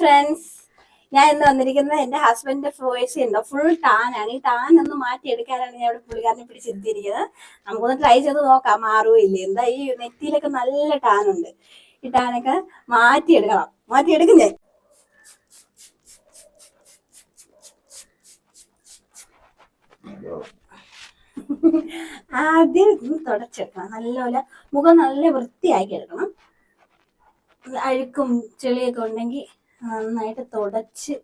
Friends ഞാൻ ഇന്ന് വന്നിരിക്കുന്നത് എന്റെ ഹസ്ബൻഡിന്റെ ഫോയ്സ് ഉണ്ടോ ഫുൾ ടാൻ ആണ്. ഈ ടാൻ ഒന്ന് മാറ്റിയെടുക്കാനാണ് ഞാൻ ഇവിടെ പുള്ളിക്കാരനെ പിടിച്ചിരുത്തിയിരിക്കുന്നത്. നമുക്കൊന്ന് ട്രൈ ചെയ്ത് നോക്കാം. മാറുമോ ഇല്ലേ? എന്താ ഈ നെറ്റിയിലൊക്കെ നല്ല ടാൻ ഉണ്ട്. ഈ ടാനൊക്കെ മാറ്റിയെടുക്കണം. മാറ്റിയെടുക്കും ഞാൻ ആദ്യം തുടച്ചെടുക്കണം. നല്ലപോലെ മുഖം നല്ല വൃത്തിയാക്കി എടുക്കണം അഴുക്കും ചെളിയൊക്കെ ഉണ്ടെങ്കിൽ നന്നായിട്ട് തുടച്ച്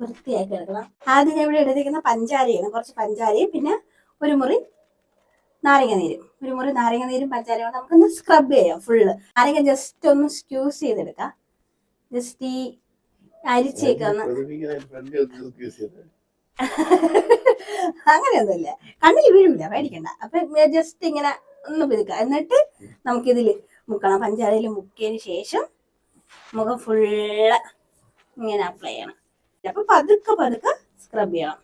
വൃത്തിയാക്കി എടുക്കണം. ആദ്യം ഞാൻ ഇവിടെ എടുത്തിരിക്കുന്ന പഞ്ചാരയാണ്. കുറച്ച് പഞ്ചാരയും പിന്നെ ഒരു മുറി നാരങ്ങ നീരും. ഒരു മുറി നാരങ്ങ നീരും പഞ്ചാരയും കൂടെ നമുക്കൊന്ന് സ്ക്രബ് ചെയ്യാം ഫുള്ള് നാരങ്ങ ജസ്റ്റ് ഒന്ന് സ്ക്യൂസ് ചെയ്തെടുക്കാം. ജസ്റ്റ് ഈ അരിച്ചേക്ക് ഒന്ന് അങ്ങനെയൊന്നുമില്ല. കണ്ണിൽ വീഴില്ല പേടിക്കണ്ട. അപ്പൊ ജസ്റ്റ് ഇങ്ങനെ ഒന്ന് പിതുക്കുക. എന്നിട്ട് നമുക്കിതിൽ മുക്കണം. പഞ്ചാരയിൽ മുക്കിയതിന് ശേഷം മുഖം ഫുള്ള് ഇങ്ങനെ അപ്ലൈ ചെയ്യണം. അപ്പൊ പതുക്കെ പതുക്കെ സ്ക്രബ് ചെയ്യണം.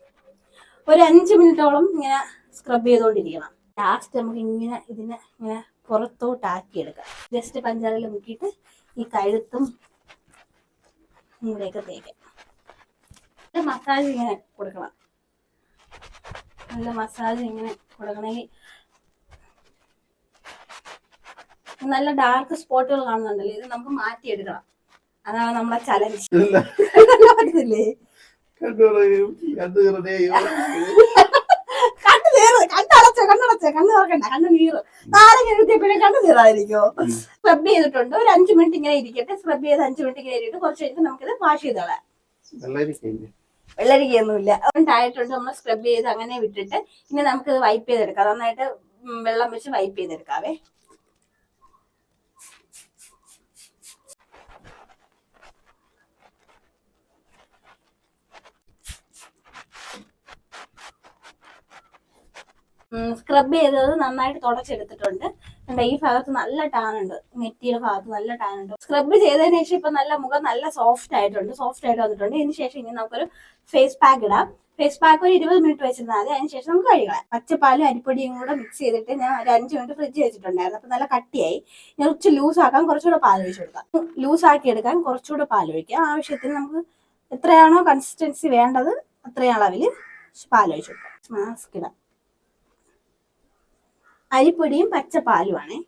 ഒരു അഞ്ച് മിനിറ്റോളം ഇങ്ങനെ സ്ക്രബ് ചെയ്തുകൊണ്ടിരിക്കണം ലാസ്റ്റ് നമുക്ക് ഇങ്ങനെ ഇതിനെ ഇങ്ങനെ പുറത്തോട്ടാക്കി എടുക്കാം ജസ്റ്റ് പഞ്ചാരയിൽ മുക്കിയിട്ട് ഈ കഴുത്തും ഇവിടെയൊക്കെ തേക്കാം. നല്ല മസാജ് ഇങ്ങനെ കൊടുക്കണം. നല്ല മസാജ് ഇങ്ങനെ കൊടുക്കണമെങ്കിൽ നല്ല ഡാർക്ക് സ്പോട്ടുകൾ കാണുന്നുണ്ടല്ലോ. ഇത് നമുക്ക് മാറ്റിയെടുക്കണം. അതാണ് നമ്മളെ ചലഞ്ച് പറ്റത്തില്ലേ കണ്ണ് നീറ് കണ്ണടച്ച കണ്ണടച്ച കണ്ണു തുറക്കണ്ട. കണ്ണു നീറ് നാരങ്ങ എഴുതിയപ്പോഴേ കണ്ണു നീറായിരിക്കോ സ്ക്രബ് ചെയ്തിട്ടുണ്ട്. ഒരു അഞ്ചു മിനിറ്റ് ഇങ്ങനെ ഇരിക്കട്ടെ. സ്ക്രബ് ചെയ്ത് അഞ്ചു മിനിറ്റ് ഇങ്ങനെ ഇരിക്കട്ടെ. കുറച്ച് കഴിഞ്ഞിട്ട് നമുക്കിത് വാഷ് ചെയ്തോളാം വെള്ളരിക്കൊന്നുമില്ല ഉണ്ടായിട്ടുണ്ട്. നമ്മൾ സ്ക്രബ് ചെയ്ത് അങ്ങനെ വിട്ടിട്ട് ഇനി നമുക്കിത് വൈപ്പ് ചെയ്തെടുക്കാം. നന്നായിട്ട് വെള്ളം വെച്ച് വൈപ്പ് ചെയ്തെടുക്കാവേ. സ്ക്രബ് ചെയ്തത് നന്നായിട്ട് തുടച്ചെടുത്തിട്ടുണ്ട്. കണ്ടോ ഈ ഭാഗത്ത് നല്ല ടാൻ ഉണ്ട്. നെറ്റിയുടെ ഭാഗത്ത് നല്ല ടാൻ ഉണ്ട്. സ്ക്രബ് ചെയ്തതിന് ശേഷം ഇപ്പൊ നല്ല മുഖം നല്ല സോഫ്റ്റ് ആയിട്ടുണ്ട്. സോഫ്റ്റ് ആയിട്ട് വന്നിട്ടുണ്ട്. ഇതിന് ശേഷം ഇനി നമുക്കൊരു ഫേസ് പാക്ക് ഇടാം. ഫേസ് പാക്ക് ഒരു ഇരുപത് മിനിറ്റ് വെച്ചിരുന്നാൽ മതി. അതിന് ശേഷം നമുക്ക് കഴുകാം. പച്ചപ്പാലും അരിപ്പൊടിയും കൂടെ മിക്സ് ചെയ്തിട്ട് ഞാൻ ഒരു അഞ്ച് മിനിറ്റ് ഫ്രിഡ്ജ് വെച്ചിട്ടുണ്ടായിരുന്നു. അപ്പൊ നല്ല കട്ടിയായി. ഞാൻ കുറച്ച് ലൂസ് ആക്കാൻ കുറച്ചുകൂടെ പാൽ ഒഴിച്ചു കൊടുക്കാം. ലൂസ് ആക്കി എടുക്കാൻ കുറച്ചുകൂടെ പാൽ ഒഴിക്കാം. ആവശ്യത്തിന് നമുക്ക് എത്രയാണോ കൺസിസ്റ്റൻസി വേണ്ടത് അത്രയും അളവിൽ പാൽ ഒഴിച്ചു കൊടുക്കാം. മാസ്ക് ഇടാം. അരിപ്പൊടിയും പച്ചപ്പാലുമാണേ.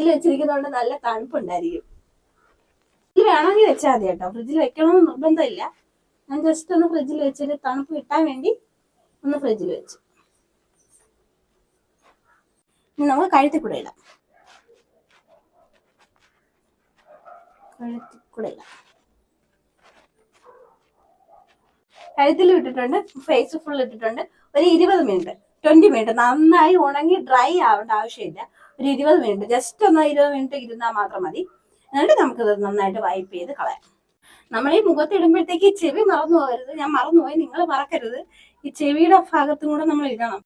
ഫ്രിഡ്ജിൽ വെച്ചിരിക്കുന്നതുകൊണ്ട് നല്ല തണുപ്പുണ്ടായിരിക്കും. ഫ്രിഡ്ജിൽ വേണമെങ്കിൽ വെച്ചാൽ മതി കേട്ടോ. ഫ്രിഡ്ജിൽ വെക്കണമെന്ന് നിർബന്ധമില്ല. ഞാൻ ജസ്റ്റ് ഒന്ന് ഫ്രിഡ്ജിൽ വെച്ചിട്ട് തണുപ്പ് കിട്ടാൻ വേണ്ടി ഒന്ന് ഫ്രിഡ്ജിൽ വെച്ചു. നമുക്ക് കഴുത്തിൽ കൂടെ ഇടാം. കഴുത്തിൽ ഇട്ടിട്ടുണ്ട് ഫേസ് ഫുൾ ഇട്ടിട്ടുണ്ട്. ഒരു ഇരുപത് മിനിറ്റ് ട്വന്റി മിനിറ്റ് നന്നായി ഉണങ്ങി ഡ്രൈ ആവേണ്ട ആവശ്യമില്ല. ഒരു ഇരുപത് മിനിറ്റ് ജസ്റ്റ് ഒന്ന് ഇരുപത് മിനിറ്റ് ഇരുന്നാൽ മാത്രം മതി. എന്നിട്ട് നമുക്കിത് നന്നായിട്ട് വൈപ്പ് ചെയ്ത് കളയാം. നമ്മൾ ഈ മുഖത്ത് ഇടുമ്പോഴത്തേക്ക് ചെവി മറന്നു പോകരുത്. ഞാൻ മറന്നുപോയി നിങ്ങൾ മറക്കരുത്. ഈ ചെവിയുടെ ഭാഗത്തും കൂടെ നമ്മൾ ഇടണം.